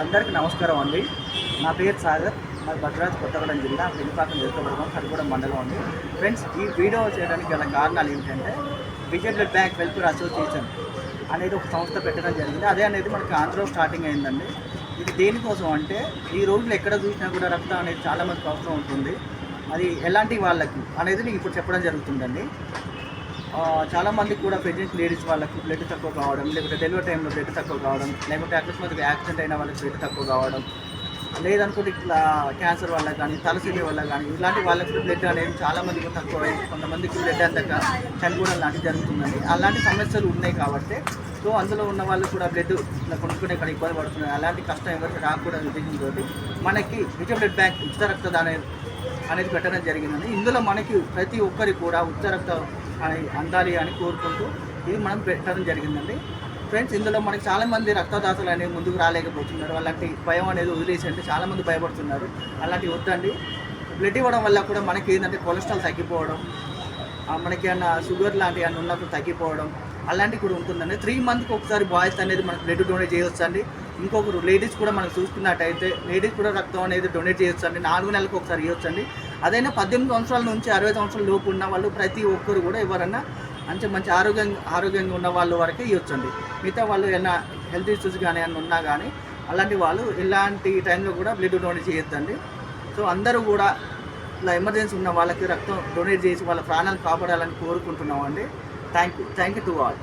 అందరికీ నమస్కారం అండి. నా పేరు సాగర్ మాది భద్రాద్రి కొత్తగూడెం జిల్లా పెళ్ళిపాకం నియోజకవర్గం కరిగూడెం మండలం అండి ఫ్రెండ్స్ ఈ వీడియో చేయడానికి గల కారణాలు ఏంటంటే Vijay blood bank welfare association అనేది ఒక సంస్థ పెట్టడం జరిగింది. అదే అనేది మనకి ఆంధ్రలో స్టార్టింగ్ అయిందండి. ఇది దేనికోసం అంటే ఈ రోజులు ఎక్కడ చూసినా కూడా రక్తం అనేది చాలామందికి అవసరం ఉంటుంది. అది ఎలాంటి వాళ్ళకి అనేది నేను ఇప్పుడు చెప్పడం జరుగుతుందండి. చాలామందికి కూడా ప్రెగ్నెంట్ లేడీస్ వాళ్ళకి బ్లడ్ తక్కువ కావడం లేకపోతే డెలివరీ టైంలో బ్లడ్ తక్కువ కావడం లేకపోతే అకస్మాత్తుగా యాక్సిడెంట్ అయిన వాళ్ళకి బ్లడ్ తక్కువ కావడం లేదనుకుంటే ఇట్లా క్యాన్సర్ వల్ల కానీ తలసిలి వల్ల కానీ ఇలాంటి వాళ్ళకి బ్లడ్ అనేది చాలామందికి తక్కువ కొంతమందికి బ్లడ్ అందక చనిపోవడం లాంటివి జరుగుతుందండి. అలాంటి సమస్యలు ఉన్నాయి కాబట్టి సో అందులో ఉన్న వాళ్ళు కూడా బ్లడ్ ఇట్లా కొనుక్కునే ఇక్కడ ఇబ్బంది పడుతున్నారు. అలాంటి కష్టం ఎవరికి రాకూడదు ఉద్దేశంతో మనకి విజయ బ్లడ్ బ్యాంక్ ఉచిత రక్తదానం అనేది పెట్టడం జరిగిందండి. ఇందులో మనకి ప్రతి ఒక్కరికి కూడా ఉచిత రక్త అందాలి అని కోరుకుంటూ ఇది మనం పెట్టడం జరిగిందండి. ఫ్రెండ్స్ ఇందులో మనకి చాలామంది రక్తదాతలు అనేవి ముందుకు రాలేకపోతున్నారు. అలాంటి భయం అనేది వదిలేసి అంటే భయపడుతున్నారు. అలాంటివి వద్దండి. బ్లడ్ ఇవ్వడం వల్ల కూడా మనకి ఏంటంటే కొలెస్ట్రాల్ తగ్గిపోవడం మనకి ఏమన్నా షుగర్ లాంటివి ఏమన్నా ఉన్నప్పుడు తగ్గిపోవడం అలాంటివి కూడా ఉంటుందండి. త్రీ మంత్కి ఒకసారి బాయ్స్ అనేది మనకి బ్లడ్ డొనేట్ చేయొచ్చు అండి ఇంకొకరు లేడీస్ కూడా మనం చూసుకున్నట్టయితే లేడీస్ కూడా రక్తం అనేది డొనేట్ చేయొచ్చు అండి నాలుగు నెలలకు ఒకసారి ఇవ్వచ్చండి. అదైనా పద్దెనిమిది సంవత్సరాల నుంచి అరవై సంవత్సరాల లోపు ఉన్న వాళ్ళు ప్రతి ఒక్కరు కూడా ఎవరన్నా మంచి మంచి ఆరోగ్యంగా ఆరోగ్యంగా ఉన్న వాళ్ళు వరకే ఇవ్వచ్చు అండి మిగతా వాళ్ళు ఏమైనా హెల్త్ ఇష్యూస్ కానీ ఏమైనా ఉన్నా కానీ అలాంటి వాళ్ళు ఇలాంటి టైంలో కూడా బ్లడ్ డొనేట్ చేయొద్దండి. సో అందరూ కూడా ఇలా ఎమర్జెన్సీ ఉన్న వాళ్ళకి రక్తం డొనేట్ చేసి వాళ్ళ ప్రాణాలు కాపాడాలని కోరుకుంటున్నామండి. Thank you thank you to all